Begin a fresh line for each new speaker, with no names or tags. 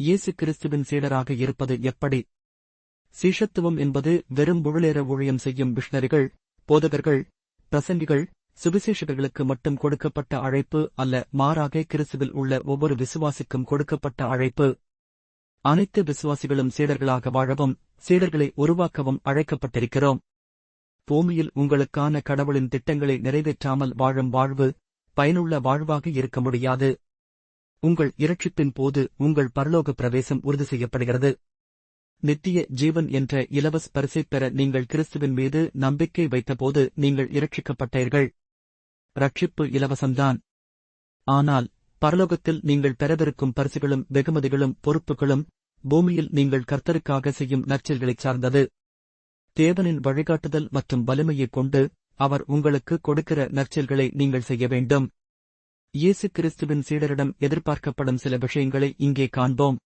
இயேசு கிறிஸ்துவின் சீடராக இருப்பது எப்படி? சீஷத்துவம் என்பது வெறும் புழலேற ஊழியம் செய்யும் மிஷனரிகள் போதகர்கள் பிரசங்கிகள் சுவிசேஷகர்களுக்கு மட்டும் கொடுக்கப்பட்ட அழைப்பு அல்ல மாறாக கிறிஸ்துவில் உள்ள ஒவ்வொரு விசுவாசிக்கும் கொடுக்கப்பட்ட அழைப்பு. அனைத்து விசுவாசிகளும் சீடர்களாக வாழவும் சீடர்களை உருவாக்கவும் அழைக்கப்பட்டிருக்கிறோம். பூமியில் உங்களுக்கான கடவுளின் திட்டங்களை நிறைவேற்றாமல் வாழும் வாழ்வு பயனுள்ள வாழ்வாக இருக்க முடியாது. உங்கள் இரட்சிப்பின் போது உங்கள் பரலோக பிரவேசம் உறுதி செய்யப்படுகிறது. நித்திய ஜீவன் என்ற இலவச பரிசை பெற நீங்கள் கிறிஸ்துவின் மீது நம்பிக்கை வைத்தபோது நீங்கள் இரட்சிக்கப்பட்டீர்கள். ரட்சிப்பு இலவசம்தான். ஆனால் பரலோகத்தில் நீங்கள் பெறவிருக்கும் பரிசுகளும் வெகுமதிகளும் பொறுப்புகளும் பூமியில் நீங்கள் கர்த்தருக்காக செய்யும் நற்செயல்களைச் சார்ந்தது. தேவனின் வழிகாட்டுதல் மற்றும் வலிமையைக் கொண்டு அவர் உங்களுக்கு கொடுக்கிற நற்செயல்களை நீங்கள் செய்ய வேண்டும். இயேசு கிறிஸ்துவின் சீடரிடம் எதிர்பார்க்கப்படும் சில விஷயங்களை இங்கே காண்போம்.